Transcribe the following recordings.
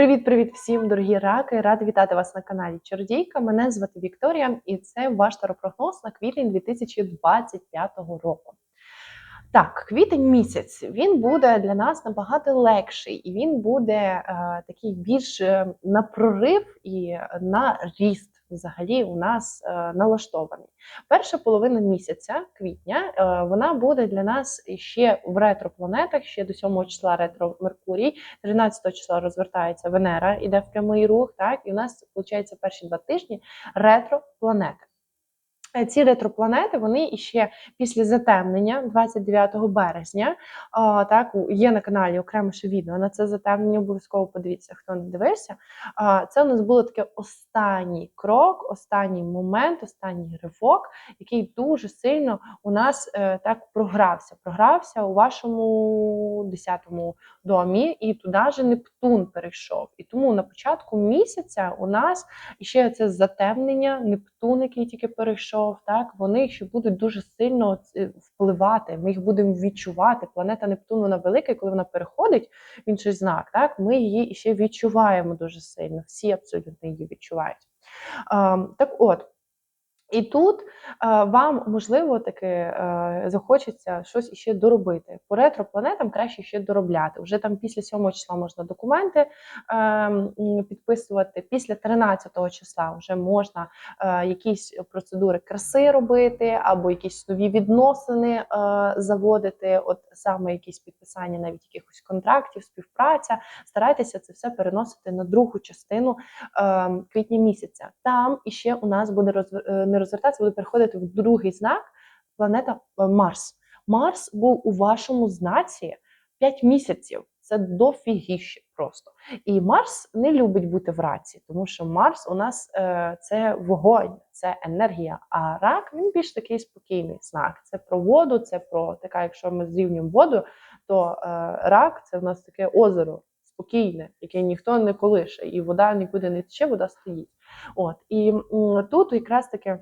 Привіт-привіт всім, дорогі раки! Рада вітати вас на каналі Чордійка. Мене звати Вікторія, і це ваш таропрогноз на квітень 2025 року. Так, квітень місяць він буде для нас набагато легший, і він буде е, такий більш е, на прорив і на ріст. Взагалі у нас е, налаштований. Перша половина місяця, квітня, е, вона буде для нас ще в ретропланетах, ще до 7 числа ретро Меркурій, 13 числа розвертається Венера, іде в прямий рух. Так, і у нас виходить перші два тижні ретропланети. Е, Ці ретропланети вони іще після затемнення 29 березня. А, так є на каналі окремо ще відео на це затемнення. Обов'язково подивіться, хто не дивився. А, це у нас було таке останній крок, останній момент, останній ривок, який дуже сильно у нас е, так програвся. Програвся у вашому 10-му домі, і туди же Нептун перейшов. І тому на початку місяця у нас ще це затемнення, Нептун, який тільки перейшов, так вони ще будуть дуже сильно е, впливати. Ми їх будемо відчувати. Планета Нептун вона велика, і коли вона переходить в інший знак, так ми її ще відчуваємо дуже сильно. Всі абсолютно її відчувають. Ем, так от. І тут е, вам можливо таки е, захочеться щось іще доробити. По ретропланетам краще ще доробляти. Вже там після 7 числа можна документи е, підписувати. Після 13 числа вже можна якісь процедури краси робити, або якісь нові відносини заводити. От саме якісь підписання, навіть якихось контрактів, співпраця. Старайтеся це все переносити на другу частину квітня місяця. Там іще у нас буде розв... розвертатися, буде переходити в другий знак планета е, Марс. Марс був у вашому знаці 5 місяців. Це дофігіще просто. І Марс не любить бути в раці, тому що Марс у нас е, це вогонь, це енергія. А рак він більш такий спокійний знак. Це про воду, це про така, якщо ми зрівнюємо воду, то е, рак це в нас таке озеро спокійне, яке ніхто не колише, і вода нікуди не тече, вода стоїть. От і тут якраз таки.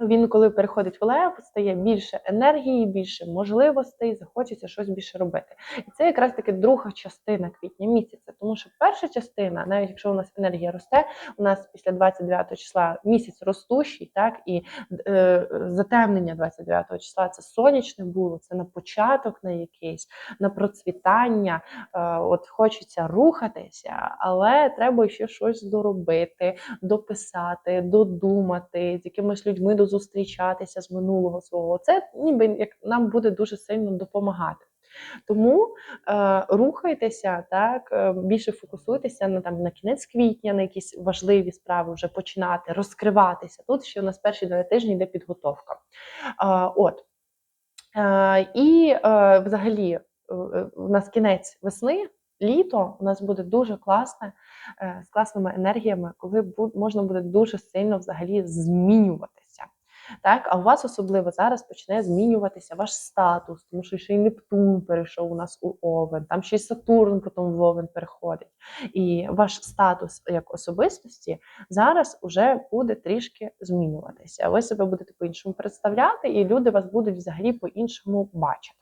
Він, коли переходить в лев, стає більше енергії, більше можливостей, захочеться щось більше робити. І це якраз таки друга частина квітня місяця. Тому що перша частина, навіть якщо у нас енергія росте, у нас після 29 числа місяць ростущий, так і е, затемнення 29 числа це сонячне було, це на початок на якийсь, на процвітання. Е, от хочеться рухатися, але треба ще щось доробити, дописати, додумати, з якимись людьми дозустрічатися з минулого свого. Це ніби як нам буде дуже сильно допомагати. Тому е, рухайтеся так, е, більше фокусуйтеся на там на кінець квітня, на якісь важливі справи вже починати, розкриватися. Тут ще у нас перші два тижні йде підготовка. Е, от. Е, і е, взагалі, е, у нас кінець весни, літо у нас буде дуже класне, е, з класними енергіями, коли можна буде дуже сильно взагалі змінюватися. Так, а у вас особливо зараз почне змінюватися ваш статус, тому що ще й Нептун перейшов у нас у Овен, там ще й Сатурн потім в Овен переходить. І ваш статус як особистості зараз уже буде трішки змінюватися. Ви себе будете по-іншому представляти, і люди вас будуть взагалі по-іншому бачити.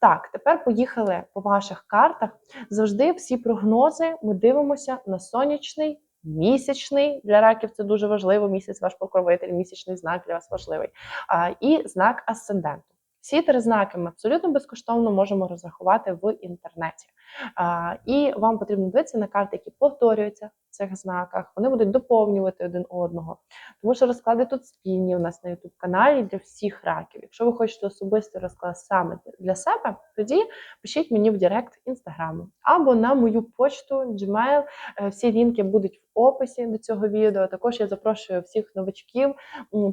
Так, тепер поїхали по ваших картах. Завжди всі прогнози ми дивимося на сонячний, місячний. Для раків це дуже важливо. Місяць ваш покровитель, місячний знак для вас важливий. А, і знак асценденту. Всі три знаки ми абсолютно безкоштовно можемо розрахувати в інтернеті. А, і вам потрібно дивитися на карти, які повторюються в цих знаках. Вони будуть доповнювати один одного. Тому що розклади тут спільні у нас на youtube каналі для всіх раків. Якщо ви хочете особистий розклад саме для себе, тоді пишіть мені в Директ інстаграму або на мою почту Gmail. Е, Всі лінки будуть в описі до цього відео. Також я запрошую всіх новачків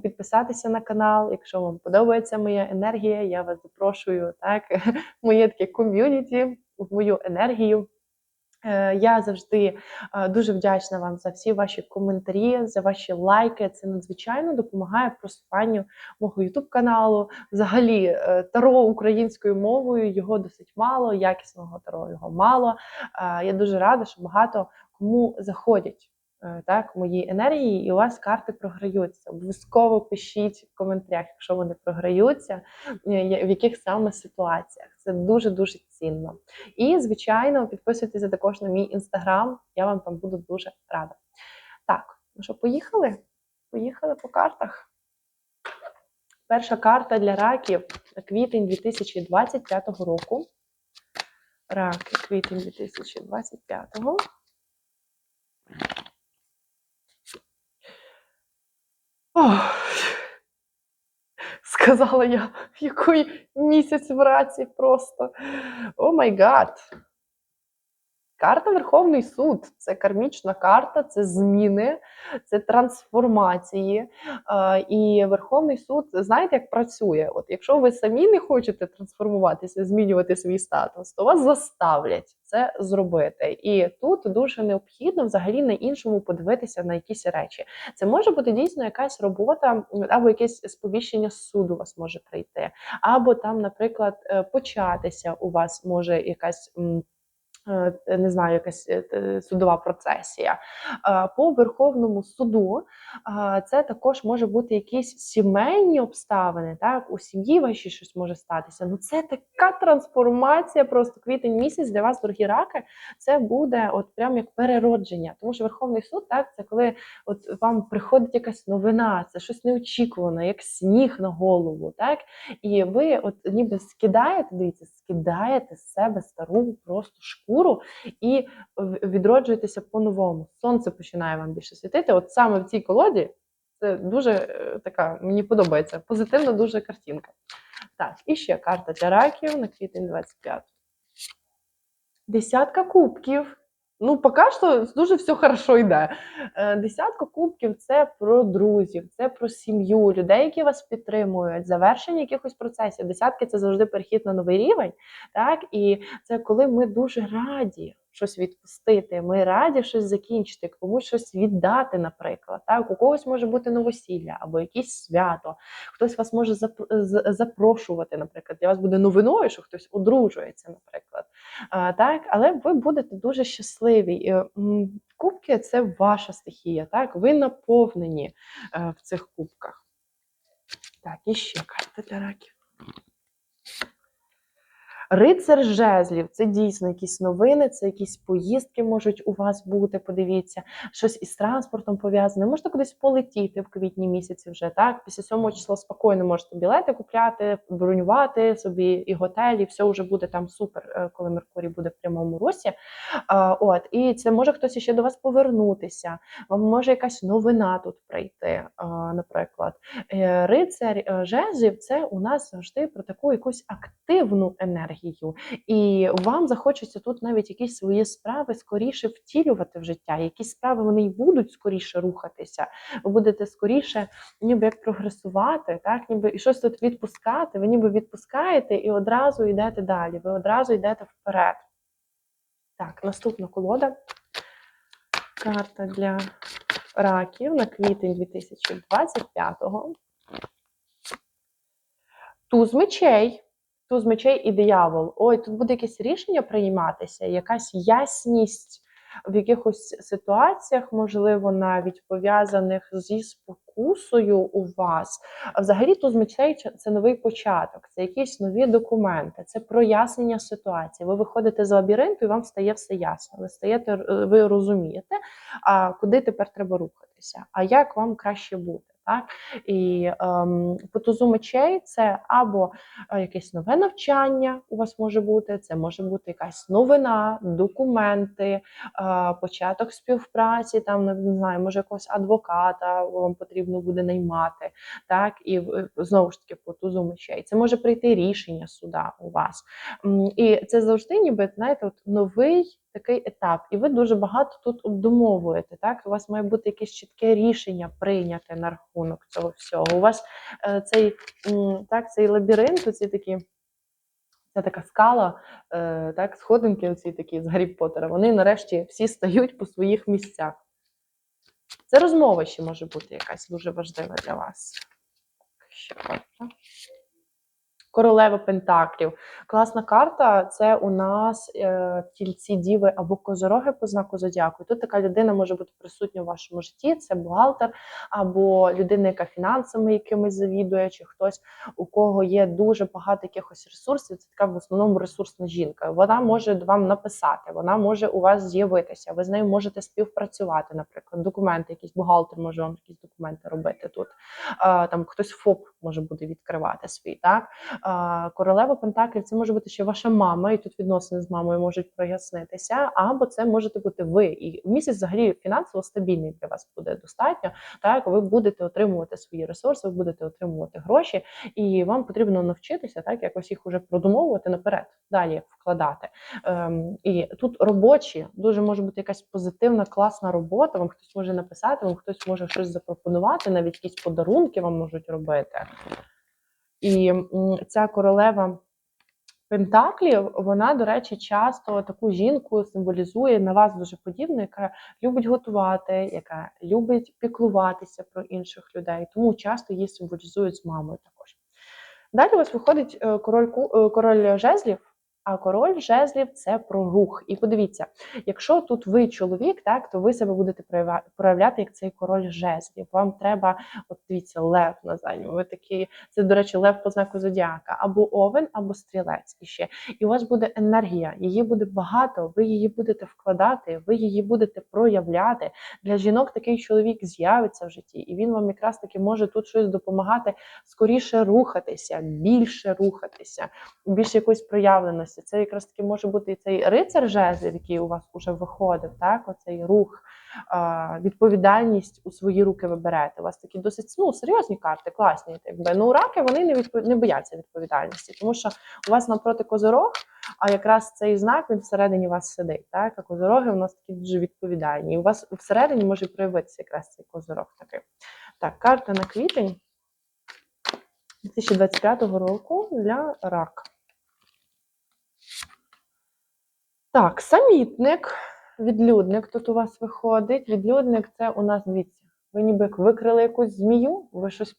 підписатися на канал. Якщо вам подобається моя енергія, я вас запрошую так, моє таке ком'юніті, в мою енергію. Е, Я завжди е, дуже вдячна вам за всі ваші коментарі, за ваші лайки. Це надзвичайно допомагає просуванню мого youtube каналу. Взагалі, е, таро українською мовою його досить мало, якісного таро його мало. Я дуже рада, що багато кому заходять так, мої енергії, і у вас карти програються. Обов'язково пишіть в коментарях, якщо вони програються, е, в яких саме ситуаціях. Це дуже дуже цінно. І, звичайно, підписуйтесь також на мій інстаграм. Я вам там буду дуже рада. Так, ну що, поїхали? Поїхали по картах. Перша карта для раків квітень 2025 року. Раки, квітень 2025. Ох, сказала я, який місяць в раці просто. О май гад. Карта Верховний суд це кармічна карта, це зміни, це трансформації. Е, І Верховний суд, знаєте, як працює? От якщо ви самі не хочете трансформуватися, змінювати свій статус, то вас заставлять це зробити. І тут дуже необхідно взагалі на іншому подивитися на якісь речі. Це може бути дійсно якась робота або якесь сповіщення суду вас може прийти, або там, наприклад, е, початися у вас може якась. Е, Не знаю, якась е, судова процесія. Е, По Верховному суду це також може бути якісь сімейні обставини. Так, у сім'ї вашій щось може статися. Ну це така трансформація. Просто квітень місяць для вас, дорогі раки. Це буде от прям як переродження. Тому що Верховний суд, так, це коли от вам приходить якась новина, це щось неочікуване, як сніг на голову. Так, і ви от ніби скидаєте, дивіться, скидаєте з себе стару просто шкуру і відроджуєтеся по-новому. Сонце починає вам більше світити. От саме в цій колоді це дуже е, така, мені подобається, позитивна дуже картинка. Так, і ще карта для раків на квітень 25. Десятка кубків. Ну, поки що дуже все хорошо йде. Е, Десятка кубків це про друзів, це про сім'ю, людей, які вас підтримують, завершення якихось процесів. Десятки це завжди перехід на новий рівень. Так, і це коли ми дуже раді щось відпустити. Ми раді щось закінчити, комусь щось віддати, наприклад. Так, у когось може бути новосілля або якесь свято. Хтось вас може запрошувати, наприклад. Для вас буде новиною, що хтось одружується, наприклад. Так, але ви будете дуже щасливі. Кубки це ваша стихія, так? Ви наповнені е, в цих кубках. Так, і ще карта для раків. Рицар жезлів це дійсно якісь новини, це якісь поїздки можуть у вас бути. Подивіться, щось із транспортом пов'язане. Можете кудись полетіти в квітні місяці вже. Так, після 7 числа спокійно можете білети купляти, бронювати собі і готелі. Все вже буде там супер, е, коли Меркурій буде в прямому русі. От і це може хтось ще до вас повернутися. Вам може якась новина тут прийти, наприклад. Е, Рицар е, жезлів це у нас завжди про таку якусь активну енергію. І вам захочеться тут навіть якісь свої справи скоріше втілювати в життя. Якісь справи вони й будуть скоріше рухатися. Ви будете скоріше, ніби як прогресувати, так ніби і щось тут відпускати. Ви ніби відпускаєте і одразу йдете далі. Ви одразу йдете вперед. Так, наступна колода. Карта для раків на квітень 2025-го. Туз мечей. Туз мечей і диявол. Ой, тут буде якесь рішення прийматися, якась ясність в якихось ситуаціях, можливо, навіть пов'язаних зі спокусою у вас. А взагалі туз мечей це- новий початок, це якісь нові документи, це прояснення ситуації. Ви виходите з лабіринту і вам стає все ясно. Ви стаєте, е, ви розумієте, а куди тепер треба рухатися, а як вам краще бути. Так? І ем, по тузу мечей це або е, якесь нове навчання у вас може бути, це може бути якась новина, документи, е, початок співпраці, там не знаю, може якогось адвоката вам потрібно буде наймати. Так, і знову ж таки по тузу мечей. Це може прийти рішення суда у вас. І це завжди, ніби знаєте, от новий такий етап, і ви дуже багато тут обдумовуєте. Так, у вас має бути якесь чітке рішення прийняте на рахунок цього всього. У вас е, цей так, цей лабіринт, ці такі. Це така скала, е, так, сходинки, оці такі з Гаррі Поттера, вони нарешті всі стають по своїх місцях. Це розмова ще може бути якась дуже важлива для вас. Так, ще карта. Королева Пентаклів. Класна карта. Це у нас е, тільці діви або козороги по знаку зодіаку. Тут така людина може бути присутня в вашому житті. Це бухгалтер, або людина, яка фінансами якимись завідує, чи хтось, у кого є дуже багато якихось ресурсів. Це така в основному ресурсна жінка. Вона може вам написати, вона може у вас з'явитися. Ви з нею можете співпрацювати. Наприклад, документи, якийсь бухгалтер може вам якісь документи робити тут. А, там хтось ФОП може буде відкривати свій. Так королева Пентаклів це може бути ще ваша мама, і тут відносини з мамою можуть прояснитися, або це можете бути ви. І місяць взагалі фінансово стабільний для вас буде достатньо. Так, ви будете отримувати свої ресурси, ви будете отримувати гроші, і вам потрібно навчитися так, якось їх уже продумовувати наперед, далі вкладати. Ем, і тут робочі дуже може бути якась позитивна, класна робота. Вам хтось може написати, вам хтось може щось запропонувати, навіть якісь подарунки вам можуть робити. І ця королева Пентаклів, вона, до речі, часто таку жінку символізує на вас дуже подібну, яка любить готувати, яка любить піклуватися про інших людей. Тому часто її символізують з мамою також. Далі у вас виходить е, король, е, король жезлів. А король жезлів це про рух. І подивіться, якщо тут ви чоловік, так то ви себе будете проявляти як цей король жезлів. Вам треба, от дивіться, лев на задньому. Ви такі, це, до речі, лев по знаку зодіака, або овен, або стрілець іще. І у вас буде енергія, її буде багато, ви її будете вкладати, ви її будете проявляти. Для жінок такий чоловік з'явиться в житті, і він вам якраз таки може тут щось допомагати скоріше рухатися, більше рухатися, більше якоїсь проявленості. Це якраз таки може бути і цей рицар жезлів, який у вас уже виходив, так, оцей рух, відповідальність у свої руки ви берете. У вас такі досить ну, серйозні карти, класні. Якби. Ну, раки вони не, відпо- не бояться відповідальності, тому що у вас навпроти козорог, а якраз цей знак він всередині вас сидить. Так? А козороги у нас такі дуже відповідальні. І у вас всередині може проявитися якраз цей козорог такий. Так, карта на квітень 2025 року для рака. Так, самітник, відлюдник тут у вас виходить. Відлюдник це у нас, дивіться, ви ніби викрили якусь змію, ви щось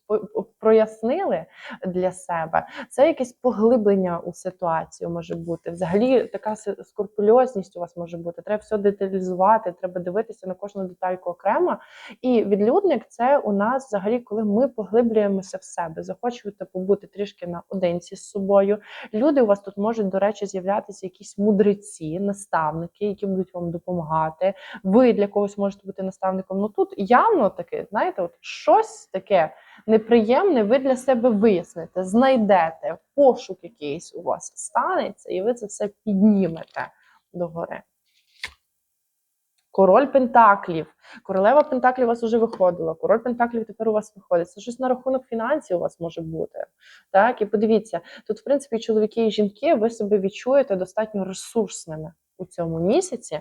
прояснили для себе. Це якесь поглиблення у ситуацію може бути. Взагалі, така скрупульозність у вас може бути. Треба все деталізувати, треба дивитися на кожну детальку окремо. І відлюдник це у нас взагалі, коли ми поглиблюємося в себе, захочете побути трішки наодинці з собою. Люди у вас тут можуть, до речі, з'являтися якісь мудреці, наставники, які будуть вам допомагати. Ви для когось можете бути наставником. Ну тут явно таке, знаєте, от щось таке неприємне, ви для себе виясните, знайдете, пошук якийсь у вас станеться, і ви це все піднімете догори. Король Пентаклів. Королева Пентаклів у вас вже виходила. Король Пентаклів тепер у вас виходить. Це щось на рахунок фінансів у вас може бути. Так, і подивіться, тут, в принципі, чоловіки і жінки, ви себе відчуєте достатньо ресурсними у цьому місяці,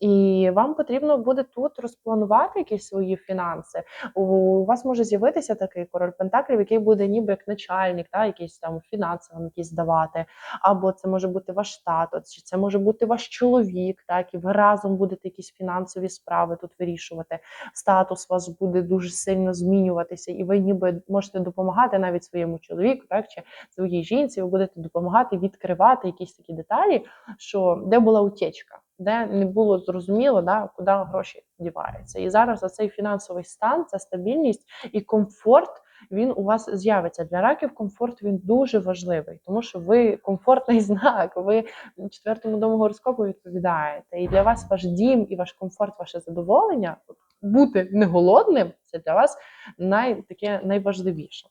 і вам потрібно буде тут розпланувати якісь свої фінанси. У вас може з'явитися такий король Пентаклів, який буде ніби як начальник, та, якийсь там фінансовим якісь давати, або це може бути ваш тато, чи це може бути ваш чоловік, так, і ви разом будете якісь фінансові справи тут вирішувати. Статус вас буде дуже сильно змінюватися, і ви ніби можете допомагати навіть своєму чоловіку, так, чи своїй жінці, ви будете допомагати відкривати якісь такі деталі, що де була утечка, де не було зрозуміло, да, куди гроші діваються. І зараз цей фінансовий стан, ця стабільність і комфорт. Він у вас з'явиться для раків. Комфорт він дуже важливий, тому що ви комфортний знак. Ви четвертому дому гороскопу відповідаєте. І для вас ваш дім і ваш комфорт, ваше задоволення бути не голодним це для вас най, таке найважливіше.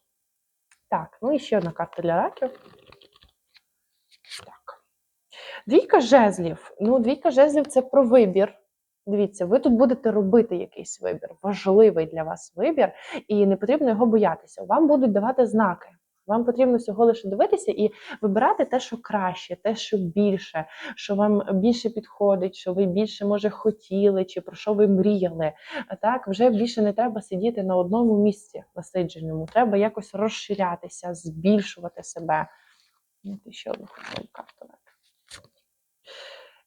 Так, ну і ще одна карта для раків. Двійка жезлів. Ну, двійка жезлів це про вибір. Дивіться, ви тут будете робити якийсь вибір, важливий для вас вибір, і не потрібно його боятися. Вам будуть давати знаки. Вам потрібно всього лише дивитися і вибирати те, що краще, те, що більше, що вам більше підходить, що ви більше може хотіли, чи про що ви мріяли. Так вже більше не треба сидіти на одному місці насидженому. Треба якось розширятися, збільшувати себе. Ще одну карту.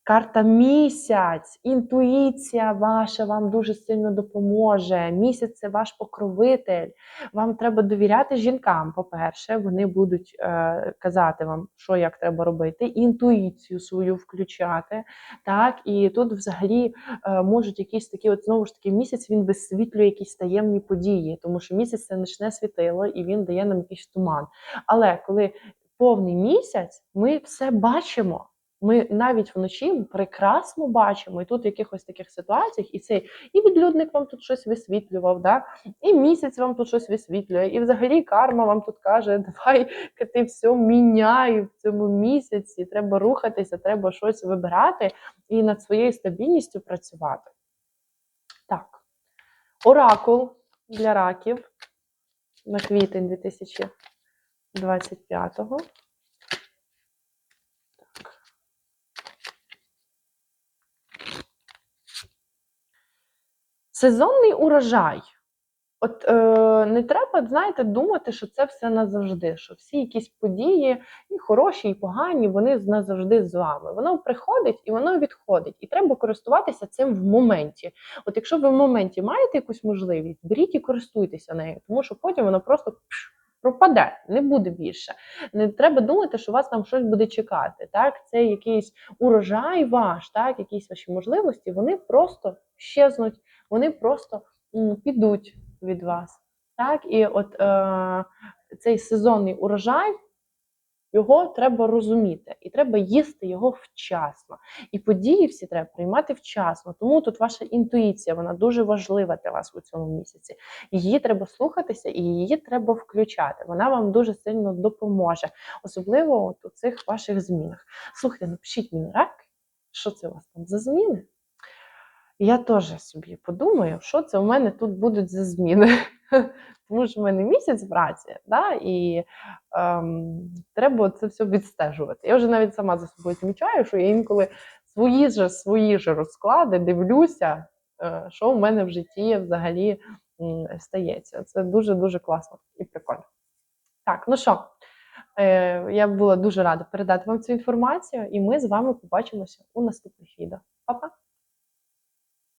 Карта місяць, інтуїція ваша вам дуже сильно допоможе. Місяць це ваш покровитель. Вам треба довіряти жінкам. По-перше, вони будуть е, казати вам, що як треба робити, інтуїцію свою включати. Так, і тут взагалі е, можуть якісь такі, от знову ж таки, місяць він висвітлює якісь таємні події, тому що місяць це нічне світило і він дає нам якийсь туман. Але коли повний місяць, ми все бачимо. Ми навіть вночі прекрасно бачимо, і тут в якихось таких ситуаціях, і цей і відлюдник вам тут щось висвітлював, да? і місяць вам тут щось висвітлює, і взагалі карма вам тут каже, давай ти все міняй в цьому місяці, треба рухатися, треба щось вибирати і над своєю стабільністю працювати. Так, оракул для раків на квітень 2025-го. Сезонний урожай. От е, не треба, знаєте, думати, що це все назавжди, що всі якісь події, і хороші, і погані, вони назавжди з вами. Воно приходить і воно відходить. І треба користуватися цим в моменті. От якщо ви в моменті маєте якусь можливість, беріть і користуйтеся нею, тому що потім воно просто пропаде, не буде більше. Не треба думати, що вас там щось буде чекати. Так, це якийсь урожай ваш, так, якісь ваші можливості, вони просто щезнуть, вони просто підуть від вас. Так, і от е, цей сезонний урожай, його треба розуміти, і треба їсти його вчасно. І події всі треба приймати вчасно. Тому тут ваша інтуїція, вона дуже важлива для вас у цьому місяці. Її треба слухатися і її треба включати. Вона вам дуже сильно допоможе, особливо от у цих ваших змінах. Слухайте, напишіть мені рак, що це у вас там за зміни. Я теж собі подумаю, що це у мене тут будуть за зміни. Тому що в мене місяць праці, да, і ем, треба це все відстежувати. Я вже навіть сама за собою помічаю, що я інколи свої ж свої ж розклади дивлюся, е, що в мене в житті взагалі м, стається. Це дуже-дуже класно і прикольно. Так, ну що, е, я була дуже рада передати вам цю інформацію, і ми з вами побачимося у наступних відео. Па-па!